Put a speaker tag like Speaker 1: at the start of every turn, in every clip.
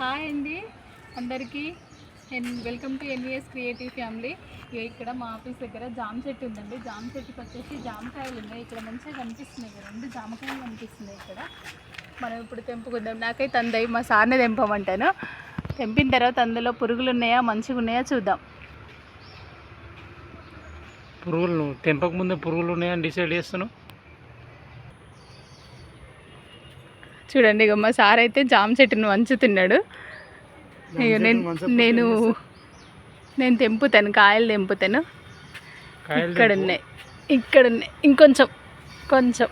Speaker 1: Hi అండి. అందరికీ ఎన్- welcome to NVS creative family. ఇక్కడ మా ఆఫీస్ దగ్గర జామ చెట్టు ఉందండి. జామ చెట్టుకి వచ్చేసి జామకాయలు ఉన్నాయి. ఇక్కడ మంచిగా కనిపిస్తున్నాయి రెండు జామకాయలు కనిపిస్తున్నాయి ఇక్కడ. మనం ఇప్పుడు తెంపుకుందాం. నాకైతే అందయి మా సార్నే తెంపమంటాను. తెంపిన తర్వాత అందులో పురుగులు ఉన్నాయా మంచిగా ఉన్నాయా చూద్దాం.
Speaker 2: పురుగులు తెంపక ముందే పురుగులు ఉన్నాయని డిసైడ్ చేస్తున్నావు?
Speaker 1: చూడండి ఇక మా సార్ అయితే జామ చెట్టును వంచుతున్నాడు ఇక నేను నేను నేను తెంపుతాను కాయలు తెంపుతాను. ఇక్కడ ఉన్నాయి. ఇక్కడ ఉన్నాయి. ఇంకొంచెం కొంచెం.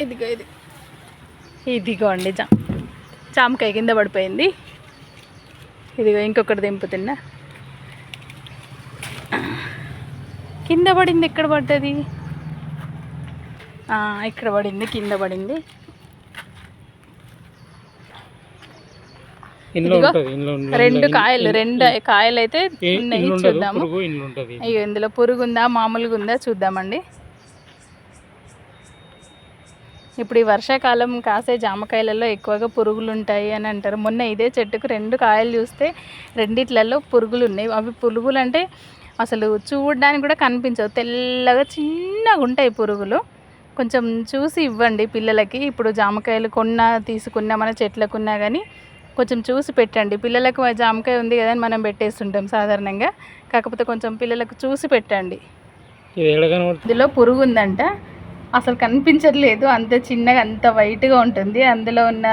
Speaker 2: ఇదిగో
Speaker 1: ఇది ఇదిగో అండి జా జామకాయ కింద పడిపోయింది. ఇదిగో ఇంకొకటి తెంపుతున్నా. కింద పడింది ఎక్కడ పడ్డది? ఆ, ఇక్కడ పడింది కింద పడింది
Speaker 2: ఇంట్లో
Speaker 1: ఇదిగో,
Speaker 2: ఉంటుంది ఇంట్లో ఇంట్లో-
Speaker 1: రెండు కాయలు రెండు కాయలు అయితే ఉన్నాయి చూద్దాము. అయ్యో ఇందులో పురుగు ఉందా మామూలుగా ఉందా చూద్దామండి. ఇప్పుడు ఈ వర్షాకాలం కాసే జామకాయలలో ఎక్కువగా పురుగులు ఉంటాయి అని అంటారు. మొన్న ఇదే చెట్టుకు రెండు కాయలు చూస్తే రెండిట్లలో పురుగులు ఉన్నాయి అవి పురుగులు అంటే అసలు చూడడానికి కూడా కనిపించవు. తెల్లగా చిన్నగా ఉంటాయి పురుగులు. కొంచెం చూసి ఇవ్వండి పిల్లలకి. ఇప్పుడు జామకాయలు కొన్నా తీసుకున్నా మన చెట్లకున్నా కానీ కొంచెం చూసి పెట్టండి. పిల్లలకు జామకాయ ఉంది కదా అని మనం పెట్టేస్తుంటాం సాధారణంగా. కాకపోతే కొంచెం పిల్లలకు చూసి పెట్టండి. ఇందులో పురుగు ఉందంట. అసలు కనిపించట్లేదు. అంత చిన్నగా అంత వైట్గా ఉంటుంది. అందులో ఉన్న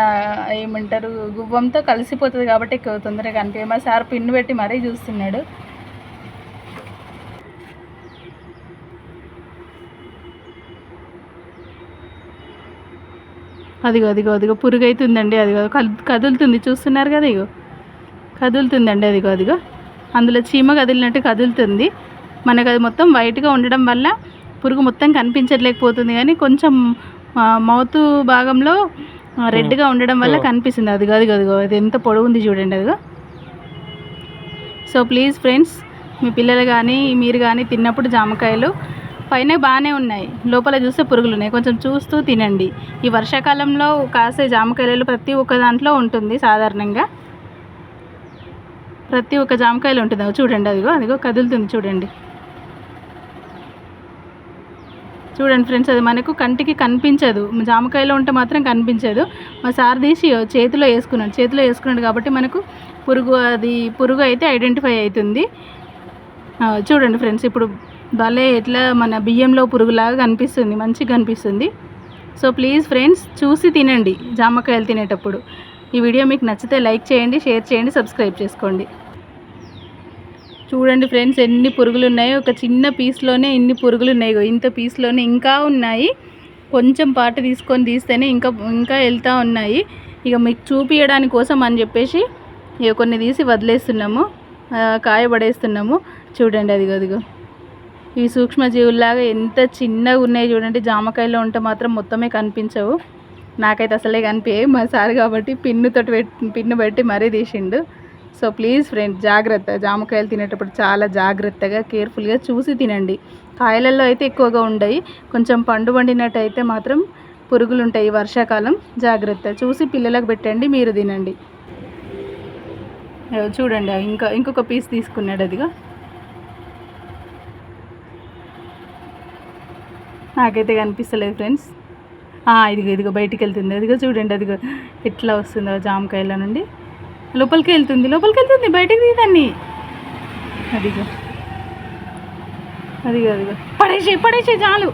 Speaker 1: ఏమంటారు గువ్వంతో కలిసిపోతుంది కాబట్టి ఎక్కువ తొందరగా కనిపి మా సార్ పిన్ను పెట్టి మరీ చూస్తున్నాడు. అదిగో అదిగో అదిగో పురుగు అవుతుందండి అదిగో కదు- కదులుతుంది చూస్తున్నారు కదా ఇగో. కదులుతుందండి అదిగో అదిగో. అందులో చీమ కదిలినట్టు కదులుతుంది. మనకు అది మొత్తం వైట్గా ఉండడం వల్ల పురుగు మొత్తం కనిపించట్లేకపోతుంది కానీ కొంచెం మౌత్ భాగంలో రెడ్గా ఉండడం వల్ల కనిపిస్తుంది. అదిగో అదిగో అదిగో. అది ఎంత పొడవు ఉంది చూడండి అదిగో. సో ప్లీజ్ ఫ్రెండ్స్ మీ పిల్లలు కానీ మీరు కానీ తిన్నప్పుడు జామకాయలు పైన బాగానే ఉన్నాయి. లోపల చూస్తే పురుగులు ఉన్నాయి. కొంచెం చూస్తూ తినండి. ఈ వర్షాకాలంలో కాసే జామకాయలు ప్రతి ఒక్క దాంట్లో ఉంటుంది సాధారణంగా. ప్రతి ఒక్క జామకాయలు ఉంటుంది. అవి చూడండి. అదిగో అదిగో కదులుతుంది చూడండి. చూడండి ఫ్రెండ్స్ అది మనకు కంటికి కనిపించదు. జామకాయలో ఉంటే మాత్రం కనిపించదు. మా సార్ తీసి చేతిలో వేసుకున్నాడు. చేతిలో వేసుకున్నాడు కాబట్టి మనకు పురుగు అది పురుగు అయితే ఐడెంటిఫై అవుతుంది. చూడండి ఫ్రెండ్స్ ఇప్పుడు భలే ఎట్లా మన బియ్యంలో పురుగులాగా కనిపిస్తుంది మంచిగా కనిపిస్తుంది. సో ప్లీజ్ ఫ్రెండ్స్ చూసి తినండి జామకాయలు తినేటప్పుడు. ఈ వీడియో మీకు నచ్చితే లైక్ చేయండి షేర్ చేయండి సబ్స్క్రైబ్ చేసుకోండి. చూడండి ఫ్రెండ్స్ ఎన్ని పురుగులు ఉన్నాయో ఒక చిన్న పీస్లోనే ఇన్ని పురుగులు ఉన్నాయి ఇంత పీస్లోనే ఇంకా ఉన్నాయి. కొంచెం పాటు తీసుకొని తీస్తేనే ఇంకా ఇంకా వెళ్తూ ఉన్నాయి. ఇక మీకు చూపించడానికి కోసం అని చెప్పేసి ఇక కొన్ని తీసి వదిలేస్తున్నాము. కాయబడేస్తున్నాము. చూడండి అదిగో అదిగో. ఈ సూక్ష్మజీవుల్లాగా ఎంత చిన్నగా ఉన్నాయి చూడండి. జామకాయలో ఉంటే మాత్రం మొత్తమే కనిపించవు. నాకైతే అసలే కనిపించాయి మా సార్ కాబట్టి పిన్నుతో పెట్టి పిన్ను పెట్టి మరీ తీసిండు. సో ప్లీజ్ ఫ్రెండ్ జాగ్రత్త. జామకాయలు తినేటప్పుడు చాలా జాగ్రత్తగా కేర్ఫుల్గా చూసి తినండి. కాయలలో అయితే ఎక్కువగా ఉండయి. కొంచెం పండు వండినట్టయితే మాత్రం పురుగులు ఉంటాయి వర్షాకాలం. జాగ్రత్త. చూసి పిల్లలకు పెట్టండి మీరు తినండి. చూడండి ఇంకా ఇంకొక పీస్ తీసుకున్నాడు అదిగా. నాకైతే కనిపిస్తలేదు ఫ్రెండ్స్. ఇదిగో ఇదిగో బయటికి వెళ్తుంది. అదిగో చూడండి అదిగో ఎట్లా వస్తుందో జామకాయల నుండి. లోపలికి వెళ్తుంది లోపలికి వెళ్తుంది బయటికి తీదాన్ని అదిగో అదిగో అదిగో. పడేసే పడేసే చాలు.